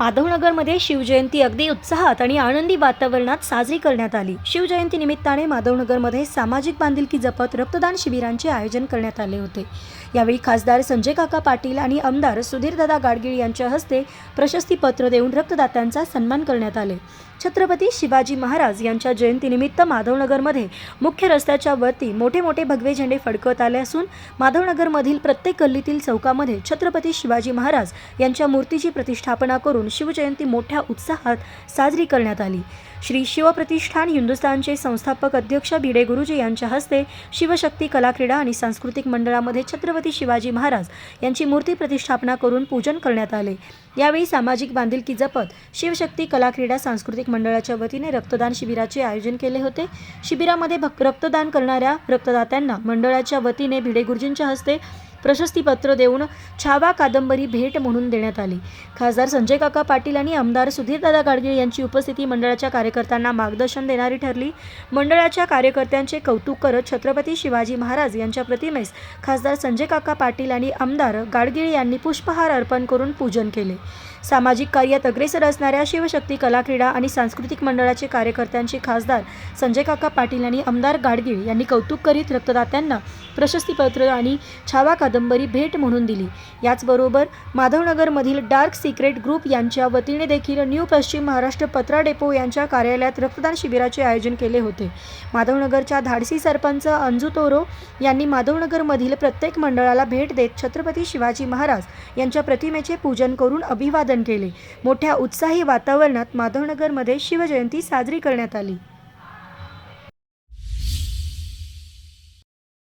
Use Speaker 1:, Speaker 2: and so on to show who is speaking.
Speaker 1: माधवनगरमध्ये शिवजयंती अगदी उत्साहात आणि आनंदी वातावरणात साजरी करण्यात आली. शिवजयंती निमित्ताने माधवनगरमध्ये सामाजिक बांधिलकी जपत रक्तदान शिबिरांचे आयोजन करण्यात आले होते. यावेळी खासदार संजय काका पाटील आणि आमदार सुधीरदादा गाडगीळ यांच्या हस्ते प्रशस्तीपत्र देऊन रक्तदात्यांचा सन्मान करण्यात आले. छत्रपती शिवाजी महाराज यांच्या जयंतीनिमित्त माधवनगरमध्ये मुख्य रस्त्याच्या वरती मोठे मोठे भगवे झेंडे फडकवत आले असून माधवनगरमधील प्रत्येक गल्लीतील चौकामध्ये छत्रपती शिवाजी महाराज यांच्या मूर्तीची प्रतिष्ठापना करून शिवजयंती मोठ्या उत्साहात साजरी करण्यात आली. श्री शिवप्रतिष्ठान हिंदुस्थानचे संस्थापक अध्यक्ष भिडे गुरुजी यांच्या हस्ते शिवशक्ती कला क्रीडा आणि सांस्कृतिक मंडळामध्ये छत्रपती शिवाजी महाराज यांची मूर्ती प्रतिष्ठापना करून पूजन करण्यात आले. यावेळी सामाजिक बांधिलकी जपत शिवशक्ती कला क्रीडा सांस्कृतिक मंडळाच्या वतीने रक्तदान शिबिराचे आयोजन केले होते. शिबिरामध्ये भक रक्तदान करणाऱ्या रक्तदात्यांना मंडळाच्या वतीने भिडे गुरुजींच्या हस्ते प्रशस्तीपत्र देऊन छावा कादंबरी भेट म्हणून देण्यात आली. खासदार संजय काका पाटील आणि आमदार सुधीरदादा गाडगीळ यांची उपस्थिती मंडळाच्या कार्यकर्त्यांना मार्गदर्शन देणारी ठरली. मंडळाच्या कार्यकर्त्यांचे कौतुक करत छत्रपती शिवाजी महाराज यांच्या प्रतिमेस खासदार संजय काका पाटील आणि आमदार गाडगीळ यांनी पुष्पहार अर्पण करून पूजन केले. सामाजिक कार्यात अग्रेसर असणाऱ्या शिवशक्ती कला क्रीडा आणि सांस्कृतिक मंडळाचे कार्यकर्त्यांचे खासदार संजय काका पाटील आणि आमदार गाडगीळ यांनी कौतुक करीत रक्तदात्यांना प्रशस्तीपत्र आणि छावा कादंबरी भेट म्हणून दिली. याचबरोबर माधवनगरमधील डार्क सिक्रेट ग्रुप यांच्या वतीने देखील न्यू पश्चिम महाराष्ट्र पत्रा डेपो यांच्या कार्यालयात रक्तदान शिबिराचे आयोजन केले होते. माधवनगरच्या धाडसी सरपंच अंजू तोरो यांनी माधवनगरमधील प्रत्येक मंडळाला भेट देत छत्रपती शिवाजी महाराज यांच्या प्रतिमेचे पूजन करून अभिवादन केले. मोठ्या उत्साही वातावरणात माधवनगरमध्ये शिवजयंती साजरी करण्यात आली.